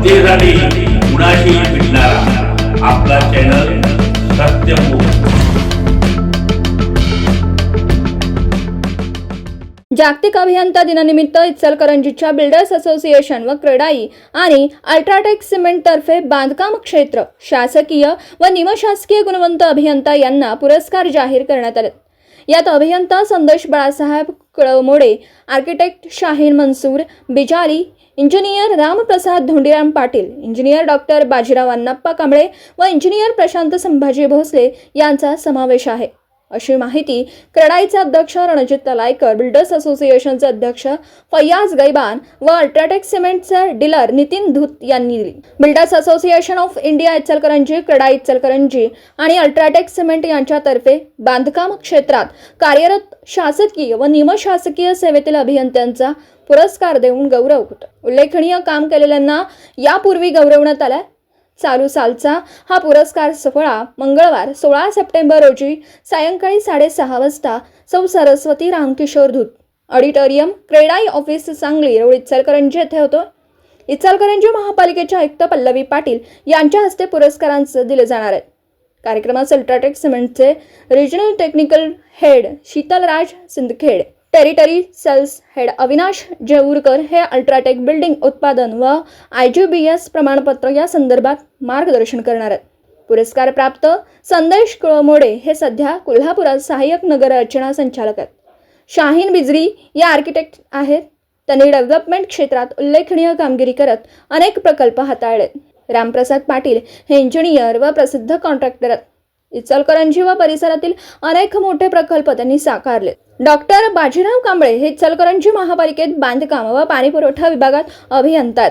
जनतेसाठी कुणाशी भेटणारा आपला चॅनल सत्यमुख जागतिक अभियंता दिनानिमित्त इचलकरंजीच्या बिल्डर्स असोसिएशन व क्रेडाई आणि अल्ट्राटेक सिमेंटतर्फे बांधकाम क्षेत्र शासकीय व निमशासकीय गुणवंत अभियंता यांना पुरस्कार जाहीर करण्यात आले. यात अभियंता Sandesh Balasaheb Kalmode architect Shaheen Mansoor Bijari engineer Ramprasad Dhondiram Patil engineer doctor Bajirao Annappa Kamble व इंजिनियर प्रशांत संभाजी भोसले यांचा समावेश आहे. अशी माहिती क्रेडाईचे अध्यक्ष रणजित तलायकर बिल्डर्स असोसिएशनचे अध्यक्ष फैयाज गैबान व अल्ट्राटेक सिमेंटचे डीलर नितीन धूत यांनी दिली. Builders association of India Ichalkaranji CREDAI Ichalkaranji आणि अल्ट्राटेक सिमेंट यांच्यातर्फे बांधकाम क्षेत्रात कार्यरत शासकीय व निमशासकीय सेवेतील अभियंत्यांचा पुरस्कार देऊन गौरव होतो. उल्लेखनीय काम केलेल्यांना यापूर्वी गौरवण्यात आलाय. चालू सालचा हा पुरस्कार सोहळा मंगळवार सोळा सप्टेंबर रोजी सायंकाळी साडेसहा वाजता सौ Saraswati Ramkishor Dhoot. Auditorium CREDAI office Sangli road Ichalkaranji येथे होतो. इचलकरंजी महापालिकेच्या आयुक्त पल्लवी पाटील यांच्या हस्ते पुरस्कारांचं दिले जाणार आहे. कार्यक्रमात अल्ट्राटेक सिमेंटचे regional technical head Sheetalraj Sindkhed territory sales head Avinash Jeurkar हे अल्ट्राटेक बिल्डिंग उत्पादन व आय जी बी एस प्रमाणपत्र या संदर्भात मार्गदर्शन करणार आहेत. पुरस्कार प्राप्त संदेश कुळमोडे हे सध्या कोल्हापुरात सहाय्यक नगर रचना संचालक आहेत. शाहीन बिजरी या आर्किटेक्ट आहेत. त्यांनी डेव्हलपमेंट क्षेत्रात उल्लेखनीय कामगिरी करत अनेक प्रकल्प हाताळले रामप्रसाद पाटील हे इंजिनियर व प्रसिद्ध कॉन्ट्रॅक्टर आहेत. इचलकरंजी व परिसरातील अनेक मोठे प्रकल्प त्यांनी साकारले डॉक्टर बाजीराव कांबळे हे चलकरंजी महापालिकेत बांधकाम व पाणी पुरवठा विभागात अभियंतात.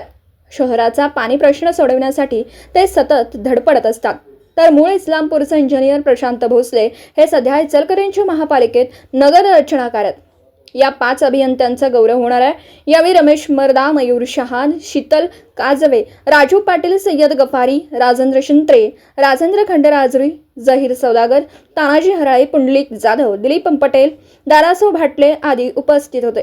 शहराचा पाणी प्रश्न सोडवण्यासाठी ते सतत धडपडत असतात. तर मूळ इस्लामपूरचे इंजिनियर प्रशांत भोसले हे सध्या इचलकरंजी महापालिकेत नगररचनाकार आहेत या पाच अभियंत्यांचा गौरव होणार आहे. यावेळी रमेश मर्दा मयूर शहान शीतल काजवे राजू पाटील सय्यद गफारी राजेंद्र शिंत्रे राजेंद्र खंडराजरी जहीर सौदागर तानाजी हराळे पुंडलिक जाधव दिलीप पटेल दारासो भाटले आदी उपस्थित होते.